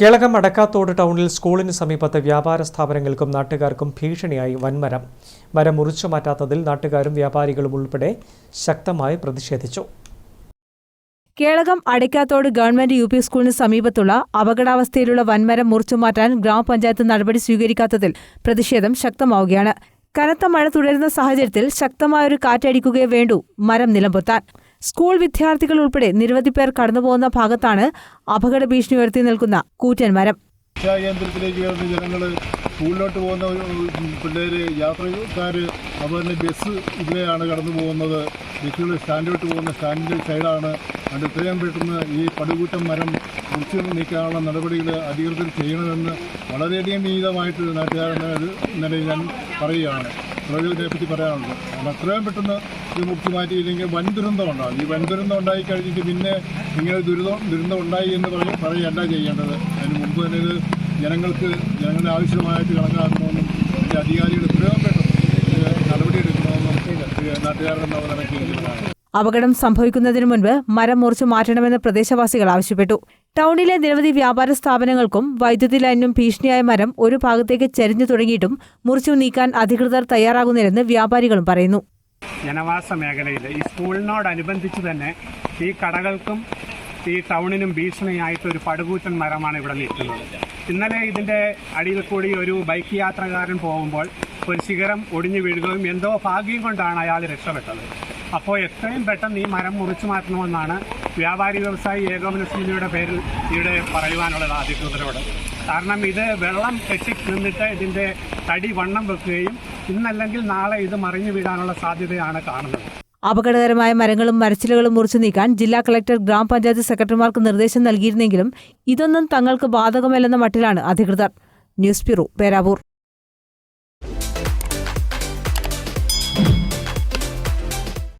കേളകം അടക്കാത്തോട് ടൗണിൽ സ്കൂളിന് സമീപത്തെ വ്യാപാര സ്ഥാപനങ്ങൾക്കും നാട്ടുകാർക്കും ഭീഷണിയായി വൻമരം. മരം മുറിച്ചു മാറ്റാത്തതിൽ നാട്ടുകാരും വ്യാപാരികളും ഉൾപ്പെടെ ശക്തമായി പ്രതിഷേധിച്ചു. Kelakam Adakkathode government U P സ്കൂളിന് സമീപത്തുള്ള അപകടാവസ്ഥയിലുള്ള വൻമരം മുറിച്ചു മാറ്റാൻ ഗ്രാമപഞ്ചായത്ത് നടപടി സ്വീകരിക്കാത്തതിൽ പ്രതിഷേധം ശക്തമാവുകയാണ്. കനത്ത മഴ തുടരുന്ന സാഹചര്യത്തിൽ ശക്തമായൊരു കാറ്റടിക്കുകയേ വേണ്ടൂ മരം നിലംപൊത്താൻ. സ്കൂൾ വിദ്യാർത്ഥികൾ ഉൾപ്പെടെ നിരവധി പേർ കടന്നുപോകുന്ന ഭാഗത്താണ് അപകട ഭീഷണി ഉയർത്തി നിൽക്കുന്ന കൂറ്റൻ മരം കേന്ദ്രത്തിലേക്ക് ജനങ്ങൾ സ്കൂളിലോട്ട് പോകുന്ന പിള്ളേർ യാത്രക്കാർ അതുപോലെ ബസ് ഇതിലെയാണ് കടന്നു പോകുന്നത് ബസ്സുകൾ സ്റ്റാൻഡിലോട്ട് പോകുന്ന സ്റ്റാൻഡിന്റെ സൈഡാണ്. അത് എത്രയും പെട്ടെന്ന് ഈ പടുകൂറ്റം മരം മുറിച്ച് നീക്കാനുള്ള നടപടികൾ അധികൃതർ ചെയ്യണമെന്ന് വളരെയധികം വിഹിതമായിട്ട് നാട്ടുകാരെന്ന നിലയിൽ ഞാൻ പറയുകയാണ്. പ്രകൃതിയെ പറയാനുള്ളത്. അത് അത്രയും പെട്ടെന്ന് ഇത് മുറിച്ച് മാറ്റിയില്ലെങ്കിൽ വൻ ദുരന്തം ഉണ്ടാകും. ഈ വൻ ദുരന്തം ഉണ്ടായി കഴിഞ്ഞിട്ട് പിന്നെ ഇങ്ങനെ ദുരിതം ദുരന്തം ഉണ്ടായി എന്ന് പറഞ്ഞ് പറയുകയല്ല ചെയ്യേണ്ടത്. അതിന് മുമ്പ് തന്നെ ഇത് ജനങ്ങൾക്ക് ജനങ്ങളുടെ ആവശ്യമായിട്ട് കണക്കാക്കണമെന്നും അതിന്റെ അധികാരികൾ നടപടി എടുക്കണമെന്നും നാട്ടുകാരുടെ നിലയ്ക്ക് അപകടം സംഭവിക്കുന്നതിന് മുൻപ് മരം മുറിച്ചു മാറ്റണമെന്ന് പ്രദേശവാസികൾ ആവശ്യപ്പെട്ടു. ടൗണിലെ നിരവധി വ്യാപാര സ്ഥാപനങ്ങൾക്കും വൈദ്യുതി ലൈനിനും ഭീഷണിയായ മരം ഒരു ഭാഗത്തേക്ക് ചരിഞ്ഞു തുടങ്ങിയിട്ടും മുറിച്ചു നീക്കാൻ അധികൃതർ തയ്യാറാകുന്നില്ലെന്ന് വ്യാപാരികളും പറയുന്നു. ജനവാസ മേഖലയിൽ ഈ സ്കൂളിനോടനുബന്ധിച്ച് തന്നെ ഈ കടകൾക്കും ഈ ടൗണിനും ഭീഷണിയായിട്ട് ഒരു പടുകൂറ്റൻ മരമാണ് ഇവിടെ നിൽക്കുന്നത്. ഇന്നലെ ഇതിന്റെ അടിയിൽ കൂടി ഒരു ബൈക്ക് യാത്രക്കാരൻ പോകുമ്പോൾ ഒരു ശിഖരം ഒടിഞ്ഞു വീഴുകയും എന്തോ ഭാഗ്യം കൊണ്ടാണ് അയാൾ രക്ഷപ്പെട്ടത്. അപ്പോൾ എത്രയും പെട്ടെന്ന് ഈ മരം മുറിച്ചു മാറ്റണമെന്നാണ് വ്യാപാരി വ്യവസായി ഏകോപന സമിതിയുടെ പേരിൽ ഇവിടെ പറയുവാനുള്ളത് അധികൃതരോട് കാരണം ഇത് വെള്ളം കെട്ടി നിന്നിട്ട് ഇതിന്റെ തടി വണ്ണം വെക്കുകയും ഇന്നല്ലെങ്കിൽ നാളെ ഇത് മറിഞ്ഞു വീഴാനുള്ള സാധ്യതയാണ് കാണുന്നത്. അപകടകരമായ മരങ്ങളും മരച്ചിലുകളും മുറിച്ചു നീക്കാൻ ജില്ലാ കളക്ടർ ഗ്രാമപഞ്ചായത്ത് സെക്രട്ടറിമാർക്ക് നിർദ്ദേശം നൽകിയിരുന്നെങ്കിലും ഇതൊന്നും തങ്ങൾക്ക് ബാധകമല്ലെന്ന മട്ടിലാണ് അധികൃതർ. News bureau Peravoor.